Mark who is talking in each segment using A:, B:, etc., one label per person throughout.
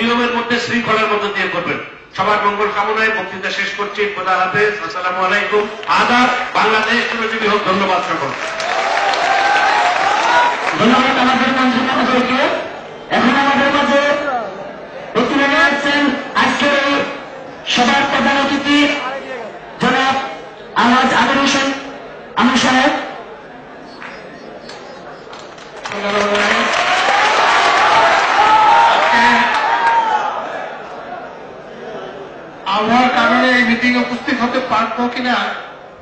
A: নিয়মের মধ্যে শৃঙ্খলার মধ্যে দিয়ে করবেন সবার মঙ্গল কামনায় বক্তৃতা শেষ করছি খোদা হাফেজ আসসালামু আলাইকুম আদার বাংলাদেশ চিরজীবী হোক ধন্যবাদ সকল
B: ধন্যবাদ আমাদের মঞ্চকে এখন আমাদের মাঝে বক্তৃতা আছেন আজকের সবার প্রধান অতিথি জনাব আলহাজ আমির হোসেন আমির সাহেব
C: পারবো কিনা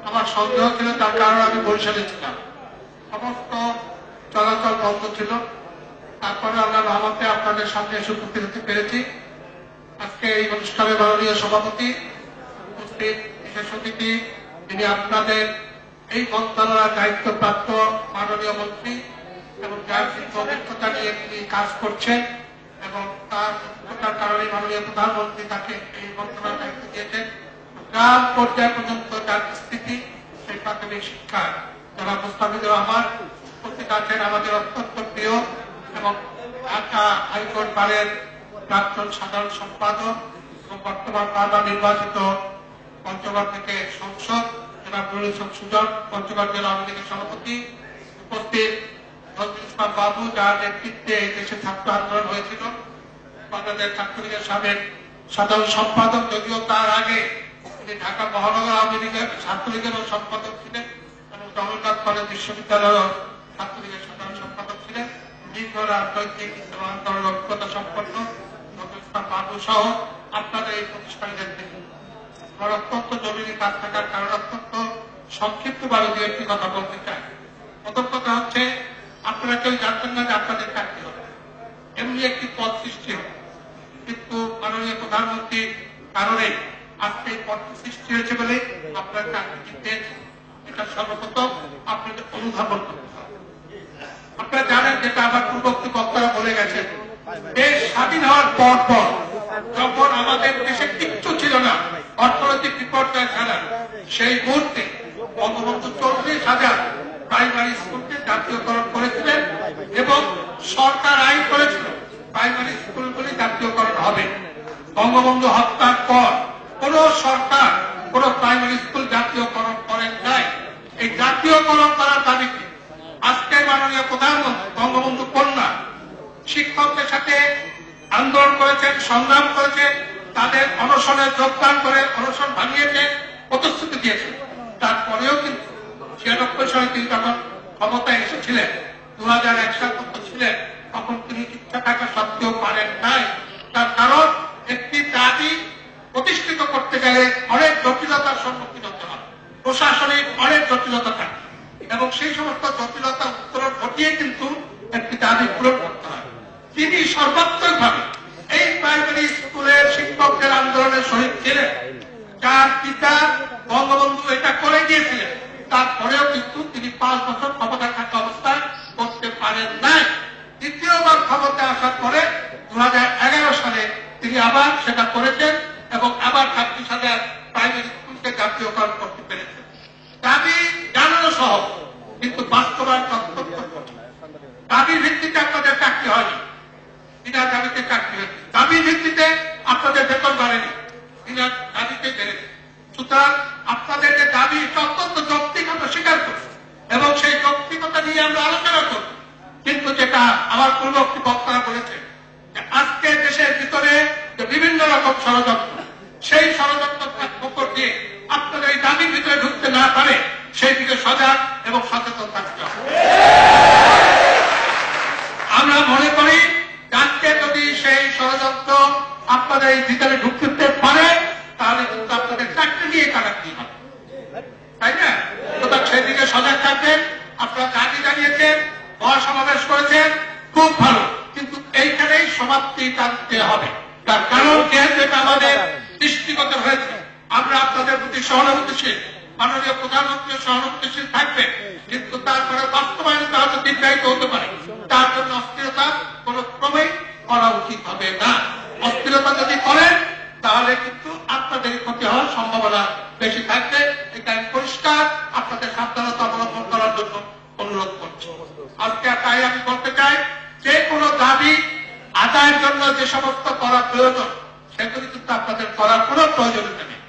C: আমার সন্দেহ ছিল তার কারণ আমি বরিশালে ছিলাম সমস্ত চলাচল বন্ধ ছিল তারপরে আমরা রহমতে আপনাদের সামনে এসে উপস্থিত হতে পেরেছি আজকে এই অনুষ্ঠানে মাননীয় সভাপতি উপস্থিত বিশেষ অতিথি যিনি আপনাদের এই মন্ত্রণালয়ের দায়িত্বপ্রাপ্ত মাননীয় মন্ত্রী এবং যার অভিজ্ঞতা নিয়ে তিনি কাজ করছেন এবং তার অভিজ্ঞতার কারণে মাননীয় প্রধানমন্ত্রী তাকে এই মন্ত্রণালয়ের দায়িত্ব দিয়েছেন পর্যায় পর্যন্ত যার স্থিতি সেই প্রাথমিক শিক্ষা যারা মুস্তাফিজুর রহমান উপস্থিত আছেন আমাদের অত্যন্ত প্রিয় এবং ঢাকা হাইকোর্ট বারের প্রাক্তন সাধারণ সম্পাদক এবং বর্তমান বারবার নির্বাচিত পঞ্চগড় থেকে সংসদ জেলা পরিষদ সুজন পঞ্চগড় জেলা আওয়ামী লীগের সভাপতি উপস্থিত নজরুল ইসলাম বাবু যার নেতৃত্বে দেশে ছাত্র আন্দোলন হয়েছিল বাংলাদেশ ছাত্রলীগের সাবেক সাধারণ সম্পাদক যদিও তার আগে যে ঢাকা মহানগর আওয়ামী লীগের ছাত্রলীগের সম্পাদক ছিলেন এবং মানে জগন্নাথ কলেজ বিশ্ববিদ্যালয়ের ছাত্রলীগের সাধারণ সম্পাদক ছিলেন দীর্ঘ রাজনৈতিক অভিজ্ঞতা সম্পন্ন বাবু সহ আপনারা এই প্রতিষ্ঠানে দেখবেন আমার অত্যন্ত জরুরি কাজ থাকার কারণ অত্যন্ত সংক্ষিপ্ত ভাবে দু একটি কথা বলতে চাই প্রথম কথা হচ্ছে আপনারা কেউ জানতেন না যে আপনাদের চাকরি হবে এমনি একটি পদ সৃষ্টি হবে কিন্তু মাননীয় প্রধানমন্ত্রীর কারণেই আজকে এই সৃষ্টি হয়েছে বলে আপনার চাকরি এটা সর্বপ্রথম আপনাকে অনুধাবন আপনারা জানেন যেটা আমার পূর্ববর্তী বক্তারা বলে গেছেন দেশ স্বাধীন হওয়ার পর পর যখন আমাদের দেশে কিচ্ছু ছিল না অর্থনৈতিক বিপর্যয় ছাড়া সেই মুহূর্তে বঙ্গবন্ধু আন্দোলন করেছেন সংগ্রাম করেছেন তাদের অনশনে যোগদান করে অনশন ভাঙিয়েছেন প্রতিশ্রুতি দিয়েছেন তারপরেও কিন্তু ছিয়ানব্বই সালে তিনি যখন ক্ষমতায় এসেছিলেন দু হাজার এক সাল পর্যন্ত ছিলেন তখন তিনি ইচ্ছা থাকা সত্ত্বেও পারেন নাই তার কারণ একটি দাবি প্রতিষ্ঠিত করতে গেলে অনেক জটিলতার সম্মুখীন হতে হয় প্রশাসনিক অনেক জটিলতা থাকে এবং সেই সমস্ত জটিলতা উত্তরণ ঘটিয়ে কিন্তু একটি দাবি পূরণ করতে তিনি সর্বাত্মকভাবে এই প্রাইমারি স্কুলের শিক্ষকদের আন্দোলনের শহীদ ছিলেন যার পিতা বঙ্গবন্ধু এটা করে গিয়েছিলেন তারপরেও কিন্তু তিনি পাঁচ বছর ক্ষমতা থাকা অবস্থায় করতে পারেন নাই দ্বিতীয়বার ক্ষমতা আসার পরে দু সালে তিনি আবার সেটা করেছেন এবং আবার ছাব্বিশ হাজার প্রাইমারি স্কুলকে জাতীয়করণ করতে পেরেছেন দাবি জানানো সহ কিন্তু বাস্তবায়ন অত্যন্ত দাবির নিয়ে আমরা আলোচনা করব কিন্তু যেটা আমার পূর্ববর্তী বক্তারা বলেছে আজকে দেশের ভিতরে বিভিন্ন রকম ষড়যন্ত্র সেই ষড়যন্ত্র দিয়ে আপনারা এই দাবির ভিতরে ঢুকতে না পারে সেই দিকে সজাগ এবং সচেতন থাকতে হবে আমরা মনে করি আজকে যদি সেই ষড়যন্ত্র আপনাদের এই ভিতরে ঢুকতে পারে তাহলে কিন্তু আপনাদের চাকরি নিয়ে কাটাতে হবে জানিয়েছেন মহাসমাবেশ করেছেন খুব ভালো কিন্তু এইখানেই সমাপ্তি টানতে হবে তার কারণ যেহেতু এটা আমাদের দৃষ্টিগত হয়েছে আমরা আপনাদের প্রতি সহানুভূতিশীল মাননীয় প্রধানমন্ত্রী সহানুভূতিশীল থাকবে কিন্তু তারপরে বাস্তবায়ন তারা তো দীর্ঘায়িত হতে পারে তার জন্য অস্থিরতা কোন ক্রমেই করা উচিত হবে না অস্থিরতা যদি করেন তাহলে কিন্তু আপনাদের ক্ষতি হওয়ার সম্ভাবনা বেশি থাকবে এটা পরিষ্কার আপনাদের সাবধানতা অবলম্বন করার জন্য অনুরোধ আজকে তাই আমি বলতে চাই যে কোনো দাবি আদায়ের জন্য যে সমস্ত করা প্রয়োজন সেগুলি কিন্তু আপনাদের করার কোনো প্রয়োজনীয়তা নেই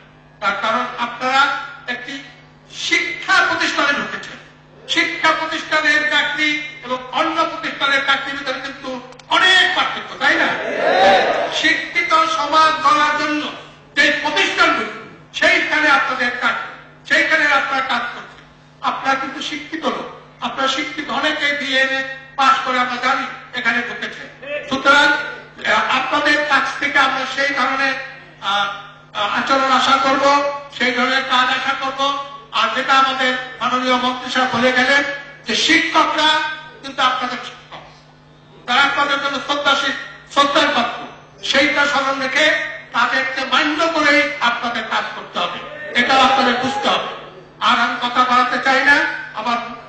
C: তার কারণ আপনারা একটি শিক্ষা প্রতিষ্ঠানে ঢুকেছেন শিক্ষা প্রতিষ্ঠানের চাকরি এবং অন্য প্রতিষ্ঠানের চাকরির আপনার শিক্ষিত অনেকে বিএনএ পাশ করে আমরা জানি এখানে ঢুকেছে সুতরাং আপনাদের কাছ থেকে আমরা সেই ধরনের আচরণ আশা করব সেই ধরনের কাজ আশা করব আর যেটা আমাদের মাননীয় মন্ত্রী সাহেব বলে গেলেন যে শিক্ষকরা কিন্তু আপনাদের শিক্ষক তারা আপনাদের জন্য শ্রদ্ধাশীল শ্রদ্ধার পাত্র সেইটা স্মরণ রেখে তাদেরকে মান্য করেই আপনাদের কাজ করতে হবে এটাও আপনাদের বুঝতে হবে আর আমি কথা বলাতে চাই না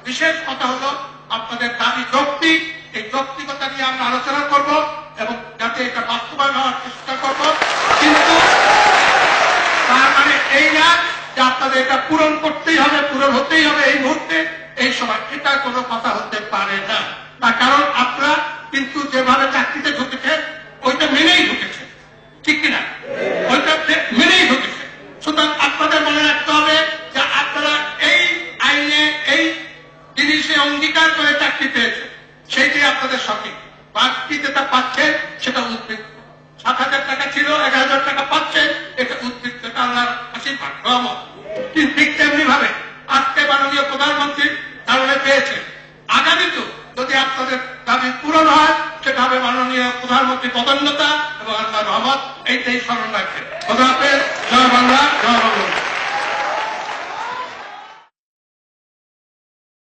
C: বিশেষ কথা হলো আপনাদের দাবি যৌক্তিক এই যৌক্তিকতা নিয়ে আমরা আলোচনা করব এবং যাতে এটা বাস্তবায়ন হওয়ার চেষ্টা করব কিন্তু তার মানে এই না যে আপনাদের এটা পূরণ করতেই হবে পূরণ হতেই হবে এই মুহূর্তে এই সময় এটা কোনো কথা হতে পারে না কারণ আপনারা কিন্তু যেভাবে চাকরিতে ঢুকেছে ওইটা মেনেই ঢুকেছে দাবি পূরণ হয় সেটা হবে মাননীয় প্রধানমন্ত্রী পদন্নতা এবং আল্লাহ রহমত এইটাই স্মরণ রাখবেন জয় বাংলা জয় বাংলা